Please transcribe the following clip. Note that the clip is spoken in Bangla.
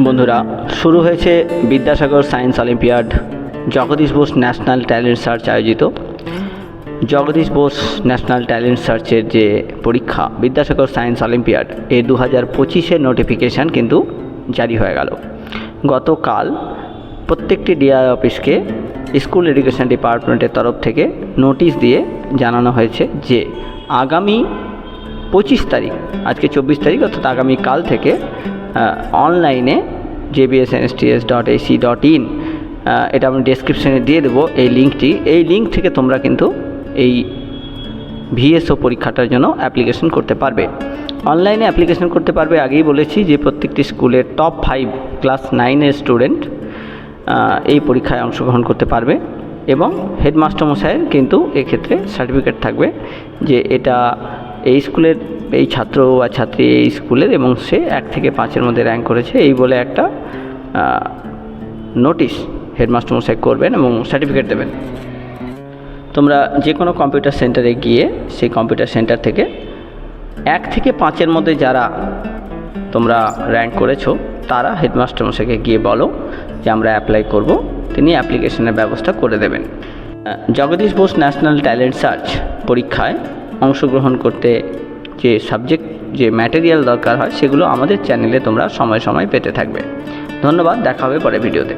বন্ধুরা, শুরু হয়েছে Vidyasagar science olympiad. Jagadish Bose national talent search Jagadish. Jagadish Bose national talent সার্চের যে পরীক্ষা, বিদ্যাসাগর সায়েন্স অলিম্পিয়াড, এ দু হাজার পঁচিশের নোটিফিকেশান কিন্তু জারি হয়ে গেল। গতকাল প্রত্যেকটি ডিআই অফিসকে স্কুল এডুকেশন ডিপার্টমেন্টের তরফ থেকে নোটিশ দিয়ে জানানো হয়েছে যে, আগামী পঁচিশ তারিখ, আজকে চব্বিশ তারিখ, অর্থাৎ আগামীকাল থেকে অনলাইনে JBNSTS dot AC dot in এটা আমি ডেসক্রিপশানে দিয়ে দেবো এই লিঙ্কটি এই লিঙ্ক থেকে তোমরা কিন্তু এই ভিএসও পরীক্ষাটার জন্য অ্যাপ্লিকেশন করতে পারবে। অনলাইনে অ্যাপ্লিকেশন করতে পারবে, আগেই বলেছি যে প্রত্যেকটি স্কুলের টপ ফাইভ ক্লাস নাইনের স্টুডেন্ট এই পরীক্ষায় অংশগ্রহণ করতে পারবে এবং হেডমাস্টার মশাইয়ের কিন্তু এক্ষেত্রে সার্টিফিকেট থাকবে যে এটা এই স্কুলের, এই ছাত্র বা ছাত্রী এই স্কুলের এবং সে এক থেকে পাঁচের মধ্যে র্যাঙ্ক করেছে এই বলে একটা নোটিশ হেডমাস্টার মশাই করবেন এবং সার্টিফিকেট দেবেন। তোমরা যে কোনো কম্পিউটার সেন্টারে গিয়ে সেই কম্পিউটার সেন্টার থেকে এক থেকে পাঁচের মধ্যে যারা তোমরা র্যাঙ্ক করেছ, তারা হেডমাস্টার মশাইকে গিয়ে বলো যে আমরা অ্যাপ্লাই করব। তিনি অ্যাপ্লিকেশনের ব্যবস্থা করে দেবেন। Jagadish Bose national talent search পরীক্ষায় অংশগ্রহণ করতে যে সাবজেক্ট যে ম্যাটেরিয়াল দরকার হয়, সেগুলো আমাদের চ্যানেলে তোমরা সময় সময় পেতে থাকবে। ধন্যবাদ, দেখা হবে পরে ভিডিওতে